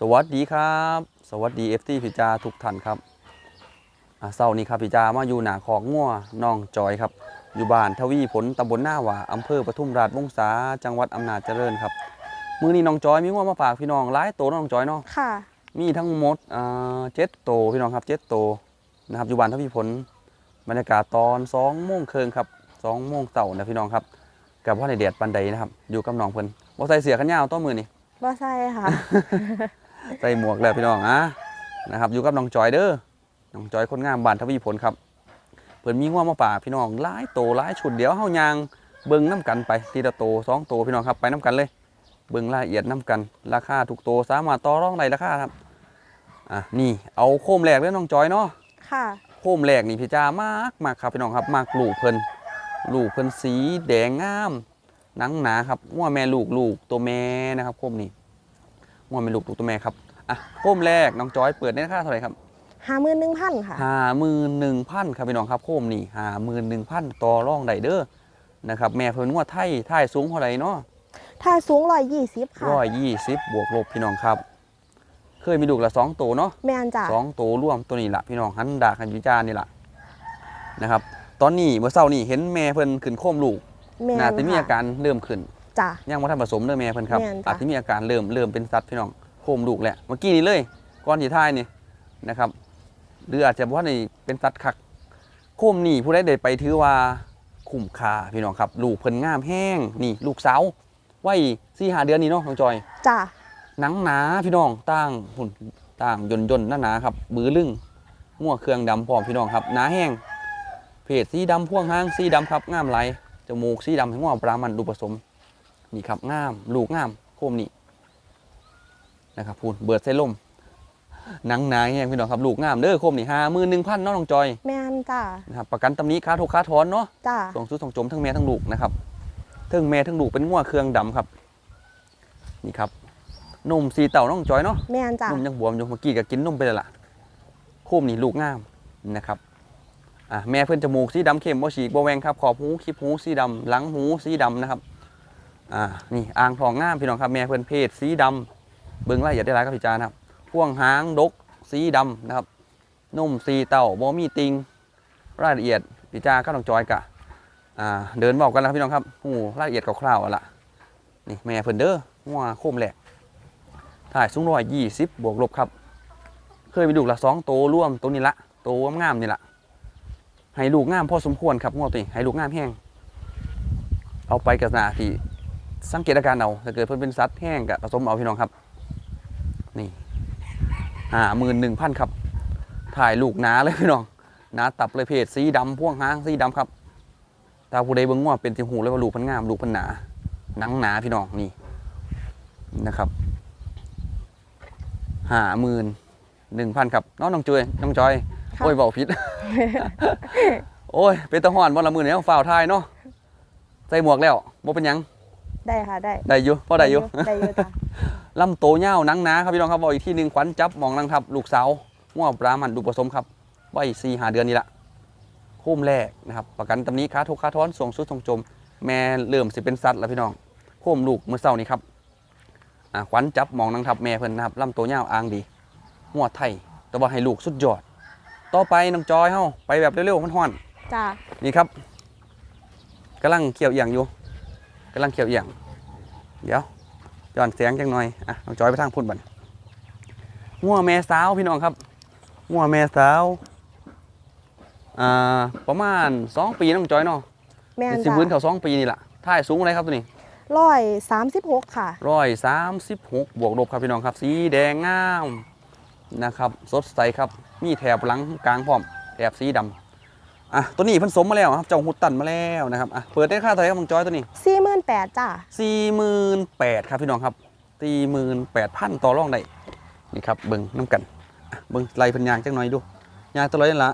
สวัสดีครับ สวัสดีเอฟซีพิจาทุกท่านครับอ่าเศร้านี้ครับพิจามาอยู่หนาคอกง่วน้องจอยครับ อยู่บ้านทวีผลตำบลหน้าหว่าอำเภอปทุมราชวงศาจังหวัดอำนาจเจริญครับมือนี้น้องจอยมีง่วมาฝากพี่น้องหลายโตวเนาะน้องจอยเนาะค่ะ มีทั้งหมดอ่าเจ็ดโตวพี่น้องครับเจ็ดโตวนะครับอยู่บ้านทวีผลบรรยากาศตอนสองโมงครึ่งครับสองโมงเต่านะพี่น้องครับกับว่าในเดียดปันใดนะครับ อยู่กับน้องเพิ่นบ่ใส่เสียขันยาวต้นมือนี่บ่ใช่ค่ะ ใส่หมวกแล้วพี่น้องอะนะครับอยู่กับน้องจอยเด้อน้องจอยคนงามบ้านทวีผลครับเพิ่นมีง่วมาป่ากพี่น้องหลายโตหลายชุดเดี๋ยวเฮายางเบิ่งน้กันไปทีละโตสองโตพี่น้องครับไปน้กันเลย เบิ่งรายละเอียดน้กัน ราคาทุกโตสามารถต่อรองได้ราคาครับอะนี่เอาโคมแรกเด้อน้องจอยเนาะค่ะโคมแรกนี่พี่จ้ามากมากครับพี่น้องครับมากลูกเพิ่นลูกเพิ่นสีแดงงามหนังหนาครับง่วแม่ลูกลูกตัวแม่นะครับโคมนี่ง่วแม่ลูกลูกตัวแม่ครับ อะโคมแรกน้องจอยเปิดในราคาเท่าไหร่ครับห้าหมื่นหนึ่งพันค่ะห้าหมื่นหนึ่งพันครับพี่น้องครับโคมนี่ห้าหมื่นหนึ่งพันต่อรองได้เด้อนะครับแม่เพิ่นง่วไทยไทยสูงเท่าไหร่เนาะถ้าสูงร้อยยี่สิบค่ะร้อยยี่สิบบวกลบพี่น้องครับ เคยมีลูกละสองตัวเนาะแมนจ้ะสองตัวร่วมตัวนี้ละพี่น้องหันดาคันยุจานี่ละนะครับ ตอนนี้เมื่อเช้านี่เห็นแม่เพิ่นขึ้นโคมลูกแมนน่าจะมีอาค่ะการเริ่มขึ้นจ้ะยังบ่ทันผสมเด้อแม่เพิ่นครับแม่นจ้ะอาจจะมีอาการเริ่มเริ่มเป็นสัตว์พี่น้อง โคมลูกแหละเมื่อกี้นี้เลยก่อนที่ท้ายนี่นะครับ หรืออาจจะบ่ทันได้เป็นสัตว์คักโคมนี่ผู้ใดได้ไปถือว่าคุ้มค่าพี่น้องครับ ลูกเพิ่นงามแห้งนี่ลูกสาววัย4-5เดือนนี่เนาะน้องจอยจ้ะหนังหนาพี่น้องตั้งหุ่นตั้งยนยนต์หน้าหนาครับมือลึงงัวเครื่องดำพร้อมพี่น้องครับหนาแห้งเพจสีดำพ่วงหางสีดำครับงามไหลจมูกสีดำให้งัวปรามันดูผสมนี่ครับงาม ลูกงามโคมนี่ นะครับพูนเบิดใส่ลมหนังหนาแห้งพี่น้องครับลูกงามเด้อโคมนี่ห้ามือหนึ่งพันเนาะน้องจอยแมนจ้ะนะครับประกันตำหนี้ค้าทุกค้าถอนเนาะจ้ะส่งซื้อส่งจมทั้งแม่ทั้งลูกนะครับทั้งแม่ทั้งลูกเป็นงัวเครื่องดำครับ นี่ครับนมสีเต่าน้องจอยเนาะแมนจ้ะนมยังบวมอยู่เมื่อกี้ก็กินนมไปเลยล่ะโคมนี่ลูกงามนะครับอะแม่เพิ่นจมูกสีดำเข้มบ่ฉีกบ่แหวงครับขอบหูคลิปหูสีดำหลังหูสีดำนะครับอ่านี่อ่างทองงามพี่น้องครับแม่เพิ่นเพศสีดำ เบิ่งรายละเอียดได้หลายครับพี่จานะครับพ่วงหางดกสีดำนะครับนุ่มสีเต่าบ่มีติง รายละเอียดพี่จาก็น้องจอยกะเดินบอกกันแล้วพี่น้องครับหูรายละเอียดคร่าวๆล่ะนี่แม่เพิ่นเด้อหัวโคมแหลกถ่ายสูงร้อยยี่สิบบวกลบครับ เคยมีลูกละสองโตวร่วมตัวนี้ละโตวงามๆนี่ละให้ลูกงามพอสมควรครับงวตัวนี้ให้ลูกงามแห้ง เอาไปกับนาที่สังเกตอาการเอาถ้าเกิดเพิ่นเป็นสัตว์แห้งกับผสมเอาพี่น้องครับ นี่ห้าหมื่นหนึ่งพันครับ ถ่ายลูกหนาเลยพี่น้องหนาตับเลยเพศสีดำพ่วงหางสีดำครับ ตาผู้ใดเบิ่งว่าเป็นสิหูเลยว่าลูกเพันงามลูกเพันหนาหนังหนาพี่น้องนี่นะครับห้าหมื่นหนึ่งพันครับน้องน้องจอยน้องจอยค่ะโอ้ยเบาผิดโอ้ยเป็นตะหอนวันละมือเนี่ยฝ่าวทายเนาะใส่หมวกแล้วบ่เป็นหยัง ได้ค่ะได้ได้อยู่พอได้อยู่ได้อยู่จ้ะลำโตเง่าวหนังหนาครับพี่น้องครับบอกอีกที่หนึ่งขวัญจับหมองนังทับ ลูกสาวง่วปลามันดูผสมครับไว้สี่หาเดือนนี่ละโค้มแรกนะครับ ประกันตำหนี้ค้าทุกค้าท้อนส่งสุดส่งจม แม่เริ่มสิเป็นสัตว์แล้วพี่น้องโค้มลูกเมื่อเช้านี้ครับอ่าขวัญจับหมองนังทับแม่เพิ่นนะครับลำโตเง่าวอ่างดีหัวไทยแต่ว่าให้ลูกสุดยอด ต่อไปน้องจอยเฮาไปแบบเร็วๆมันฮ้อนจ้ะนี่ครับกำลังเขียวเอียงอยู่ กำลังเขียวเอียง เดี๋ยวย้อนเสียงจังหน่อยอะน้องจอยไปทางพุ่นบัดงัวแม่สาวพี่น้องครับงัวแม่สาวอ่าประมาณสองปีน้องจอยเนาะแมนสิจ้ะพื้นเขาสองปีนี่แหละท่ายสูงอะไรครับตัวนี้ร้อยสามสิบหกค่ะ ร้อยสามสิบหกบวกลบครับพี่น้องครับ สีแดงงามนะครับ สดใสครับ มีแถบหลังกลางพร้อมแถบสีดำ อะตัวนี้เพิ่นสมมาแล้วครับเจ้าหุดตันมาแล้วนะครับอะเปิดได้ค่าเท่าไหร่ครับน้องจอยตัวนี้สี่หมื่นแปดจ้ะสี่หมื่นแปดครับพี่น้องครับสี่หมื่นแปดพันต่อรองได้นี่ครับเบิ้งน้ำกันอะเบิ้งไล่เพันยางจังหน่อยดูยางตัวร้อยนั่นละ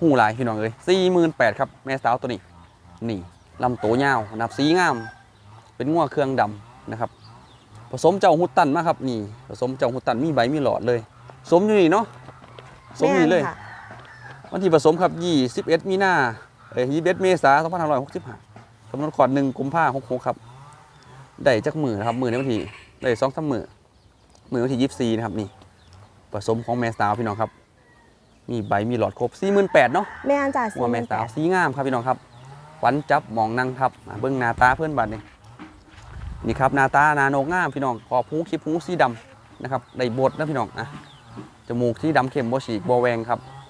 หูหลายพี่น้องเอ้ยสี่หมื่นแปดครับแม่สาวตัวนี้นี่ลำโตวยาวนับสีงาม เป็นงัวเครื่องดำนะครับ ผสมเจ้าหุดตันมาครับนี่ ผสมเจ้าหุดตันมีใบมีหลอดเลย สมอยู่นี่เนาะสมอยู่นี่เลยแค่ะ วันที่ผสมครับ 21 มีนาเอ้ย21เมษายน2565กำหนดขอด1กุมภาพันธ์66ครับ ได้จักมือนะครับมือในวันที่ได้สองสามมือมือวันที่ยี่สี่นะครับนี่ผสมของแม่สาวพี่น้องครับ มีใบมีหลอดครบสี่หมื่นแปดเนาะแม่นจ้ะหัวแม่สาวสีงามครับพี่น้องครับขวัญจับหมองนั่งครับอ่าเบิ้งหน้าตาเพื่อนบัดนี่นี่ครับหน้าตาหนาโนกงามพี่น้องขอบหูคลิปหูสีดำนะครับได้บดนะพี่น้องอะจมูกที่ดำเข้มบ่ฉีกบ่แหวงครับอะ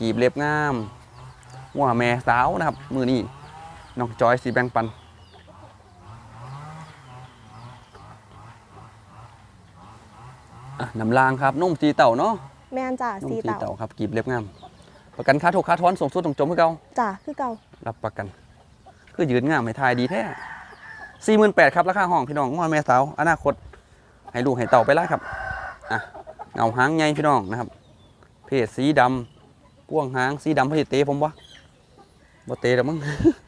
กีบเล็บงามหัวแม่สาวนะครับ มือนี้น้องจอยสีแบงปันอะน้ำลางครับนุ่มสีเต่าเนาะแม่นจ้ะนุ่มสีสีเต่าเต่าครับกีบเล็บงาม ประกันค่าถูกค่าทอนส่งสุดตรงจมให้เก่าจ้ะคือเก่ารับประกัน คือยืนงามให้ทายดีแท้สี่หมื่นแปดครับราคาห้องพี่น้องงอนแม่สาวอนาคต ให้ลูกให้เต่าไปแล้วครับอะเงาหางใหญ่พี่น้องนะครับ เพศสีดำ พ่วงหางสีดำเพศเตะผมวะบ่เตะแล้วมั้ง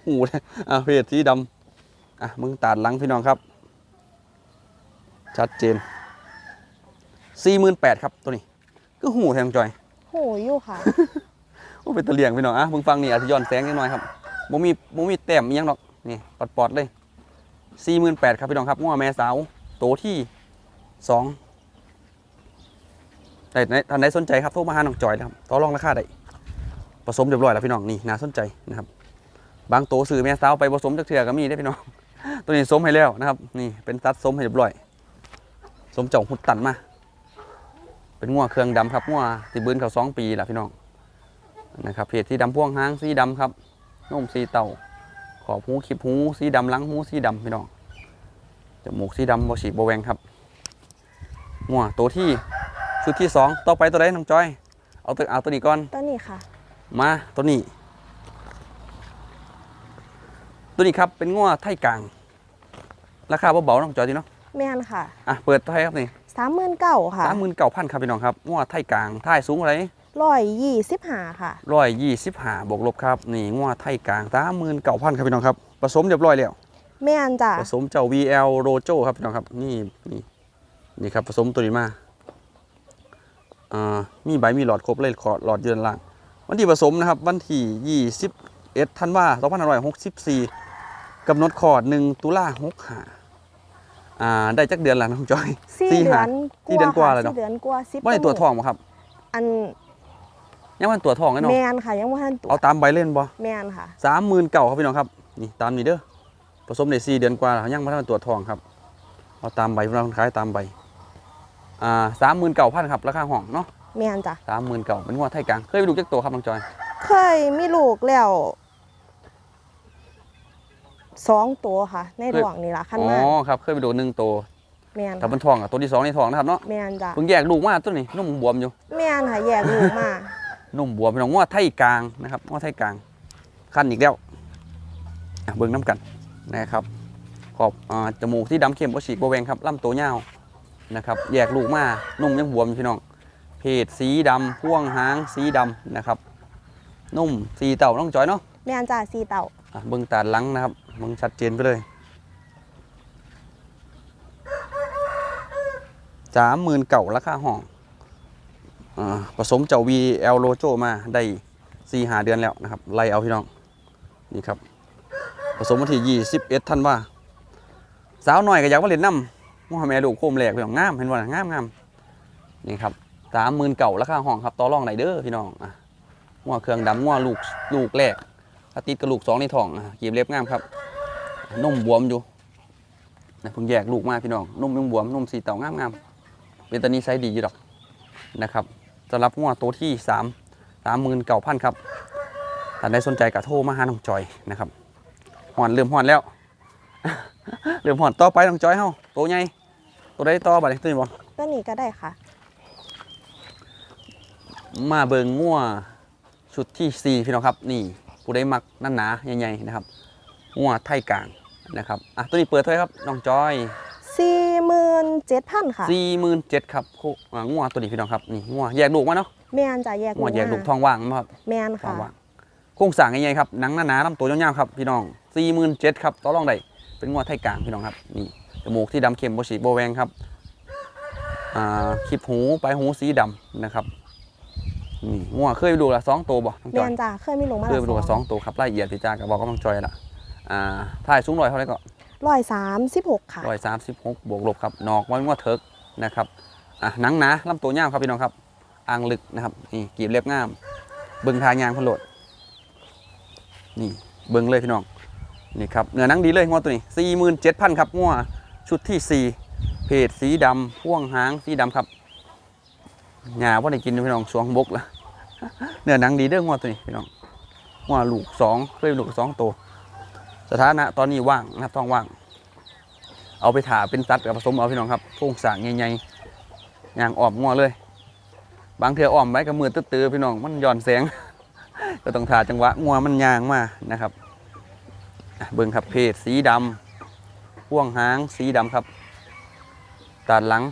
หูเลยอะเพศสีดำอะมึงตัดหลังพี่น้องครับ ชัดเจนสี่หมื่นแปดครับตัวนี้ ก็หูแทงจอยโหอยู่ค่ะโอ้เป็นตะเลียงพี่น้องอะมึงฟังนี่อาจจะย้อนแสงนิดหน่อยครับบ่มีบ่มีแต้มอิหยังหรอกนี่ปอดปอดๆเลยสี่หมื่นแปดครับพี่น้องครับง้อแม่สาวโตที่สองแต่ในท่านใดสนใจครับโทรมาหาน้องจอยนะครับต่อรองราคาได้ ผสมเรียบร้อยแล้วพี่น้องนี่น่าสนใจนะครับ บางโตซื้อแม่สาวไปผสมจักเถื่อก็มีได้พี่น้อง ตัวนี้สมให้แล้วนะครับ นี่เป็นตัดสมให้เรียบร้อย สมเจ้าหุดตันมา เป็นง้อเครื่องดำครับง้อติบืนเขาสองปีแล้วพี่น้องนะครับเพจสีดำพ่วงหางสีดำครับนุ่มสีเต่าขอบหูคลิปหูสีดำหลังหูสีดำพี่น้องจมูกสีดำบฉีกบแวงครับงัวตัวที่ชุดที่สองต่อไปตัวใดน้องจอย เอาตัวเอาตัวนี้ก่อนตัวนี้ค่ะ มาตัวนี้ ตัวนี้ครับเป็นงัวไทยกลาง ราคาเบาๆน้องจอยดีเนาะแม่นค่ะอะเปิดเท่าไหร่ครับนี่สามหมื่นเก้าค่ะสามหมื่นเก้าพันครับพี่น้องครับงัวไทยกลางท่ายสูงอะไรร้อยยี่สิบห้าค่ะร้อยยี่สิบห้าบวกลบครับนี่งัวไทยกลางสามหมื่นเก้าพันครับพี่น้องครับผสมเรียบร้อยแล้วแม่นจ้ะผสมเจ้า VL Rojo ครับพี่น้องครับนี่นี่นี่ครับผสมตัวนี้มาอ่ามีใบมีหลอดครบเลยขอหลอดเดือนล่าง วันที่ผสมนะครับ วันที่21ธันวาคม2564กำหนดคลอด1ตุลา65อ่าได้จักเดือนแล้วน้องจอยสี่สี่เดืหาอนสี่เดือนกว่าแล้วเนอะสี่เดือนกว่าสิบว่าในตัวจทองบ่ครับ อันยังมันตัวจทองแน่นอนแม่นค่ะยังว่าท่านตัวเอาตามใบเล่นบ่แม่นค่ะสามหมื่นเก่าครับพี่น้องครับนี่ตามนี้เด้อผสมในสี่เดือนกว่าแล้วยังไม่ทันตัวจทองครับเอาตามใบเราขายตามใบอ่าสามหมื่นเก่าพันครับราคาห้องเนาะ แม่นจ้ะสามหมื่นเก่าเป็นหัวไทยกลางเคยไปดูจักตัวครับน้องจอย เคยมีลูกแล้วสองตัวค่ะ ในระหว่างนี้ละขั้นอ๋อมากครับเคยไปดูหนึ่งตัวแม่นถ้าค่ะเป็นทองอะตัวที่สองในทองนะครับเนาะแม่นจ้ะเพิ่งแยกลูกมาตัวนี้นุ่มบวมอยู่แม่นค่ะแยกลูกมานุ่มบวมพี่น้องหัวไทยกลางนะครับหัวไทยกลางขั้นอีกแล้วอะเบิ่งน้ำกันนะครับขอบอ่าจมูกที่ดำเข้มบ่ฉีกบ่แหวงครับลำตัวยาวนะครับแยกลูกมานุ่มยังบวมอยู่พี่น้อง เพศสีดำพ่วงหางสีดำนะครับ นุ่มสีเต่าน้องจอยเนาะแม่นจ้ะสีเต่าอะเบิ่งตาหลังนะครับเบิ่งชัดเจนไปเลยสามหมื่นเก่าราคาห้องอ่าผสมเจ้า VL Rojo มาได้สี่หาเดือนแล้วนะครับไล่เอาพี่น้องนี่ครับ ผสมวันที่ยี่สิบเอ็ดท่านว่า สาวหน่อยก็อยากมาเล่นน้ำว่าแม่ลูกโคมแหลกพี่น้องงามเห็นว่างามงามนี่ครับ สามหมื่นเก่าราคาห้องครับต่อรองไหนเด้อพี่น้องอะงัวเครื่องดำงัวลูกลูกแรกถ้าติดกระลูกสองในท้องอะกีบเล็บงามครับนุ่มบวมอยู่นะเพิ่งแยกลูกมาพี่น้องนุ่มยังบวมนุ่มสีเต่างามงามเป็นตานีไซส์ดีอยู่ดอกนะครับสำหรับงัวตัวที่สามสามหมื่นเก้าพันครับท่านใดสนใจก็โทรมาหาน้องจอยนะครับหอนเริ่มหอนแล้วเริ่มหอนต่อไปน้องจอยเฮาตัวใหญ่ตัวใดต่อบัดนี้ตื่นบ่ตัวนี้ก็ได้ค่ะ มาเบิงงัวชุดที่สี่พี่น้องครับ นี่ผู้ใดมักนั่นหนาใหญ่ๆนะครับงัวไทยกลางนะครับอะตัวนี้เปิดเท่าไหร่ครับน้องจอยสี่หมื่นเจ็ดพันค่ะสี่หมื่นเจ็ดครับโคอ่างัวตัวนี้พี่น้องครับนี่งัวแยกลูกมาเนาะแม่นจ้ะแยกงัวแยกลูกทมาองว่างมาครับแม่นทอค่ะงว่างโครงสร้างใหญ่ๆครับหนังหนาๆลำตัวยาวๆครับพี่น้องสี่หมื่นเจ็ดครับต่อรองได้เป็นงัวไทยกลางพี่น้องครับนี่จมูกที่ดำเข้มโบฉีกโบแวงครับอ่าคลิปหูปลายหูสีดำนะครับ นี่งัวเคยไปดูละสองตัวบ่น้องจแม่อยนจ้ะเคยมีลูกมาเพื่อไปดูกับสองตัวครับรายละเอียดพี่จ้ากับบอกก็ต้องจอยละอ่าถ่ายสูงหน่อยเท่าไหร่ก็ร้อยสามสิบหกค่ะ ร้อยสามสิบหกบวกลบครับนอกมันว่าเถิกนะครับอะหนังหนาลำตัวยาวครับพี่น้องครับอ่างลึกนะครับนี่กีบเล็บงามเบิ่งทางยางพนโลดนี่เบิ่งเลยพี่น้องนี่ครับเนื้อหนังดีเลยงวตัวนี้สี่หมื่นเจ็ดพันครับงวชุดที่สี่เพจสีดำพ่วงหางสีดำครับ หญ้าว่าได้กินอยู่พี่น้องสวงบกละ เนื้อหนังดีเด้องวตัวนี้พี่น้องงวลูกสองเคยลูกสองตัวสถานะตอนนี้ว่างนะครับท้องว่าง เอาไปถ่าเป็นตัดกับผสมเอาพี่น้องครับโครงสร้างใหญ่ๆย่างอ้อมงัวเลย บางเทืออ้อมไว้กับมือตื้อๆพี่น้องมันย้อนแสงก็ต้องถ่าจังหวะงัวมันยางมานะครับเบิ่งครับเพศสีดำพ่วงหางสีดำครับตัดหลัง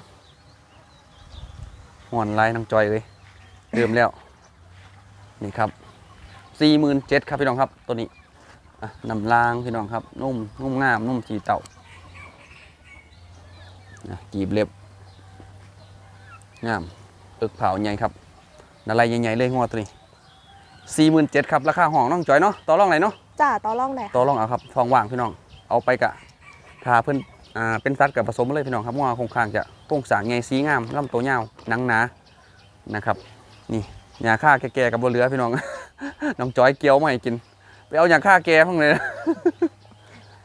ห่อนลายน้องจอยเลยเริ่มแล้ว นี่ครับสี่หมื่นเจ็ดครับพี่น้องครับตัวนี้อะนำลางพี่น้องครับนุ่มนุ่มงามนุ่มสีเต่านะกีบเล็บงามเอิกเผาใหญ่ครับนาลายใหญ่ๆเลยหัวตัวนี้สี่หมื่นเจ็ดครับราคาห้องน้องจอยเนาะต่อรองไหนเนาะจ้าต่อรองได้ต่อค่ะรองเอาครับทองว่างพี่น้องเอาไปกะถ้าเพิ่นอ่าเป็นสัตว์กับผสมมาเลยพี่น้องครับว่าคงคางจะโป่งสางใหญ่สีงามลำตัวยาวหนังหนานะครับ นี่ ยาฆ่าแก่ๆกับบนเรือพี่น้อง น้องจอยเกี๊ยวมาให้กิน ไปเอายาฆ่าแก่พ้องเลยนะ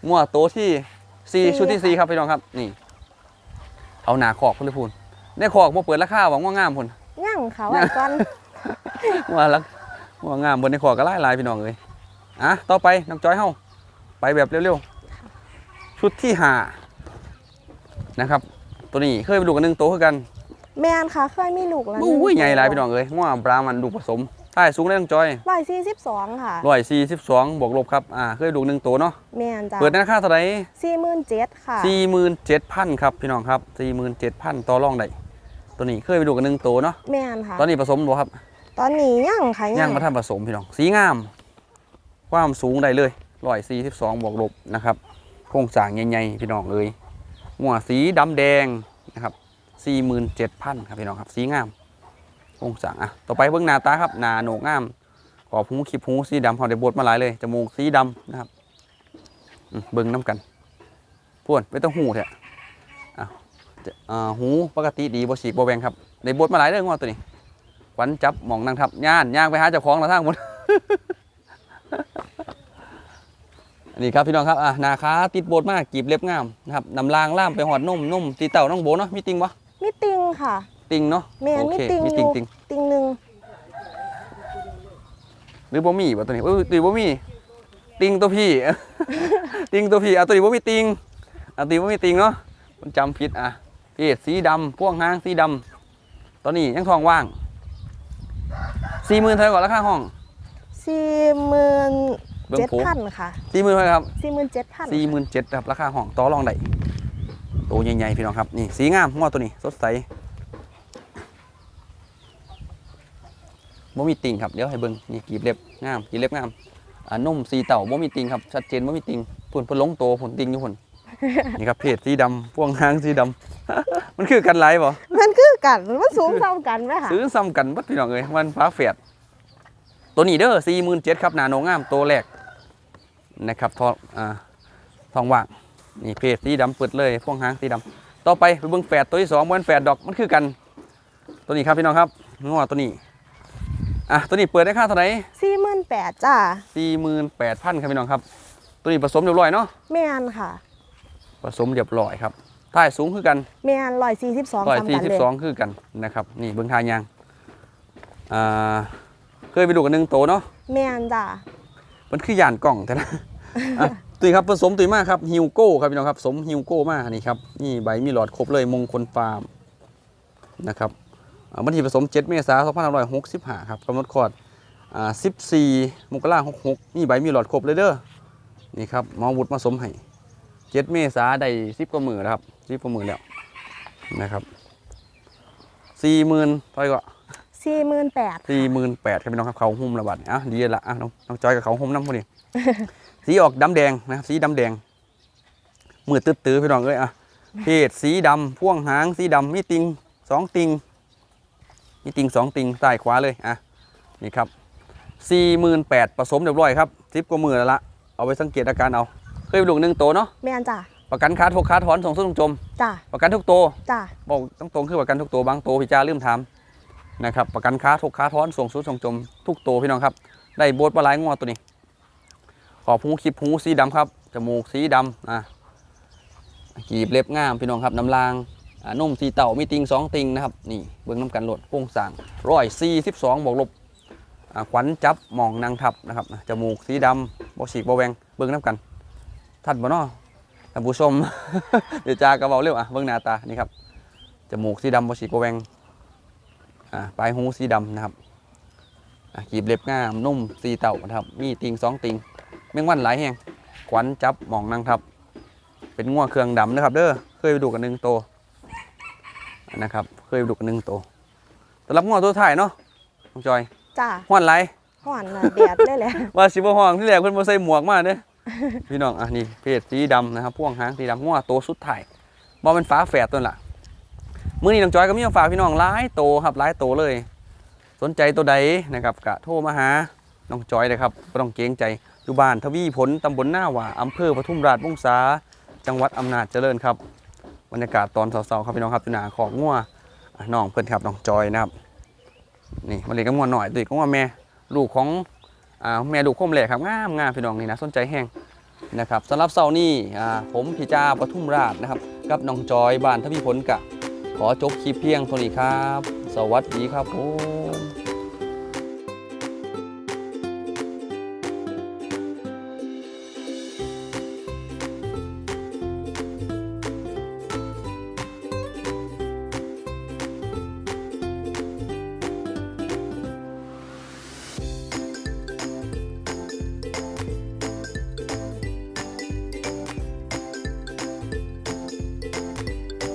งัวโตวที่สี่ชุดที่สี่ครับพี่น้องครับ นี่ เอาหนาขอกพุ่นเลยพูนในขอกมาเปิดราคาหวังว่างามพุ่นย่างค่ะไว้ก่อนว่าลักว่างามบนในขอกก็ไล่ลายพี่น้องเลยอะต่อไปน้องจอยเฮาไปแบบเร็วๆชุดที่ห้านะครับ ตัวนี้เคยไปดูกันหนึ่งโตวคือกัน แมนค่ะเคยมีลูกแล้วอุ้ยใหญ่หลายพี่น้องเลยว่าบรามันดูผสมใต้สูงได้น้องจอยร้อยสี่สิบสองค่ะร้อยสี่สิบสองบวกลบครับอ่าเคยดูหนึ่งโตวเนาะแมนจ้าเปิดในราคาเท่าไหร่สี่หมื่นเจ็ดค่ะสี่หมื่นเจ็ดพันครับพี่น้องครับสี่หมื่นเจ็ดพันต่อรองได้ตัวนี้เคยไปดูกันหนึ่งโตวเนาะแมนค่ะ ตอนนี้ผสมบ่ครับ ตอนนี้ย่างค่ะย่างมาทำผสมพี่น้องสีงาม ความสูงได้เลยร้อยสี่สิบสองบวกลบนะครับโครงสร้างใหญ่ๆพี่น้องเลยหัวสีดำแดงนะครับ สี่หมื่นเจ็ดพันครับพี่น้องครับสีงามโครงสร้างอะต่อไปเบื้องหน้าตาครับหน้าโหนกงามขอบหูคลิปหูสีดำเขาได้บดมาหลายเลยจมูกสีดำนะครับเบิ้งน้ำกันพวนไม่ต้องหูเถอะอะหูปกติดีบ่ฉีกบ่แหวงครับได้บดมาหลายเรื่องว่าตัวนี้ขวัญจับหมองนางทับย่านย่างไปหาเจ้าของเราทั้งหมดนนี้ครับพี่น้องครับอะนาขาติดโบดมากกีบเล็บงามนะครับนำรางล่ามไปหอดนุ่มนุ่มตีเต่าน้องโบเนาะมีติงปะ มีติงค่ะ ติงเนาะแมนโอมีเคติงมีอติงยู่ติงติงหนึ่งหรือบ่มีวะตัวนี้เออตีบ่มี ติงตัวพี่ ติงตัวพี่เอาตัวนี้บ่มีติงเอาตัวนี้บ่มีติงเนาะมันจำผิดอะเพศสีดำพ่วงหางสีดำตอนนี้ยังทองว่างสี่หมื่นเท่าไหร่ก่อนราคาห้องสี่หมื่นเบิ่งเจ็ดโผพันค่ะสี่หมื่นเท่าไหร่ครับ สี่หมื่นเจ็ดพันสี่หมื่นเจ็ดครับราคาห้องต่อรองได้ ตัวใหญ่ๆพี่น้องครับนี่สีงามงอตัวนี้สดใสบ่มีติงครับเดี๋ยวให้เบิ่งนี่กีบเล็บงามกีบเล็บงามอ่านุ่มสีเต่าบ่มีติงครับชัดเจนบ่มีติงพุ่นเพิ่นลงโตผลติงอยู่พุ่นนี่ครับเพศสีดำพวงหางสีดำมันคือกันหลายบ่มันคือกันมันสูงเท่ากันไหมคะซื้อซ้ำกันเบัดพี่น้องเอ้ยมันฟ้าแฝดตัวนี้เด้อสี่หมื่นเจ็ดครับหนาโนงามตัวแรกนะครับทองอ่าทองว่าง นี่เพจสีดำเปิดเลยพวงหางสีดำต่อไปไปเบิ่งแฝดตัวที่สองบนแฝดดอกมันคือกัน ตัวนี้ครับพี่น้องครับงอตัวนี้อะตัวนี้เปิดได้ค่าเท่าไหร่สี่หมื่นแปดจ้าสี่หมื่นแปดพันครับพี่น้องครับ ตัวนี้ผสมเรียบร้อยเนาะแมนค่ะ ผสมเรียบร้อยครับท้ายสูงคือกันแมนร้อยสี่สิบสองร้อยซ้ำสี่กันสิบเลยสองคือกันนะครับ นี่เบิ่งทางยางอ่าเคยไปดูกันหนึ่งโตเนาะแมนจ้ามันคือยานกล่องแต่นะอะ ตุยครับผสมตุยมากครับฮิวโก้ครับพี่น้องครับสมฮิวโก้มากนี่ครับนี่ใบมีหลอดครบเลยมงคลฟาร์มนะครับอ่าวันที่ผสม 7 เมษายน2565 ครับกำหนดคลอดอ่า14 มกราคม66นี่ใบมีหลอดครบเลยเด้อนี่ครับหมอวุฒิมาสมให้ 7 เมษายนได้10กว่าหมื่นแล้วครับ10กว่าหมื่นแล้วนะครับ40,000เท่าไหร่ก็สี่หมื่นแปดสี่หมื่นแปดครับพี่น้องครับเขาหุ้มระบาดอะดีละอะน้องน้องจอยกับเขาหุ้มน้ำพอดี สีออกดำแดงนะครับสีดำแดงมือตื้อๆพี่น้องเอ้ยอะเพศสีดำพ่วงหางสีดำมีติงสองติงมีติงสองติงซ้ายขวาเลยอะนี่ครับสี่หมื่นแปดผสมเรียบร้อยครับสิบกว่ามือแล้วละเอาไปสังเกตอาการเอาเคยไปลูกหนึ่งโตเนาะแม่นจ้ะประกันค้าทกค้าถอนส่งสุดตรงจมจ้ะประกันทุกโตจ้ะบอกตรงๆคือประกันทุกตัวบางตัวพี่จ้าลืมถามนะครับประกันค้าทุกค้าท้อนส่งสุดส่งจมทุกตัวพี่น้องครับได้โบทปลาไหลงอตัวนี้ ขอบหูคลิปหูสีดำครับ จมูกสีดำอะกีบเล็บงามพี่น้องครับน้ำลางนุ่มสีเต่ามีติงสองติงนะครับนี่เบื้องน้ำกันโหลดโป่งสางร้อยสี่สิบสองบวกลบขวัญจับหมองนางทับนะครับจมูกสีดำบอฉีกบอแวงเบื้องน้ำกันทัดบ่เนาะท่านผู้ชมเดี๋ยวจากระเบาเร็วอะเบื้องหน้าตานี่ครับจมูกสีดำบอฉีกบแวงอ่าปลายหูสีดำนะครับกีบเล็บงามนุ่มสีเต่านะครับมีติงสองติง แมงวันหลายแห่งขวัญจับหมองนางทับ เป็นง่วเครื่องดำนะครับ เด้อเคยไปดูกันหนึ่งโตวนะครับ เคยไปดูกันหนึ่งโตวสำหรับง่วตัวถ่ายเนาะน้องจอยจ้ะห้อนไรห่อนน่ะแดดเลยแหละว่าสิบห้องที่แรกเพิ่นบ่ใส่หมวกมาเด้อพี่น้องอะนี่เพศสีดำนะครับพ่วงหางสีดำง่วโตสุดถ่ายบ่เป็นฟ้าแฝดตัวนั่นล่ะมื้อนี้น้องจอยก็มีมาฝากพี่น้องหลายโตครับหลายโตเลย สนใจตัวใดนะครับกะโทรมาหาน้องจอยเลยครับบ่ต้องเกรงใจ อยู่บ้านทวีผลตำบลหน้าหว่าอำเภอปทุมราชวงศาจังหวัดอำนาจเจริญครับบรรยากาศตอนเช้าๆครับพี่น้องครับอยู่หนาของงัวอะน้องเพิ่อนครับน้องจอยนะครับนี่มาเล่นกับงัวหน่อยตุยกับงัวแม่ลูกของอ่าแม่ลูกคมแหลกครับงามงามพี่น้องนี่นะสนใจแห้งนะครับสำหรับเสาร์นี้อ่าผมพี่จ้าปทุมราชนะครับ กับน้องจอยบ้านทวีผลกะ ขอจบคลิปเพียงเท่านี้ครับ สวัสดีครับผม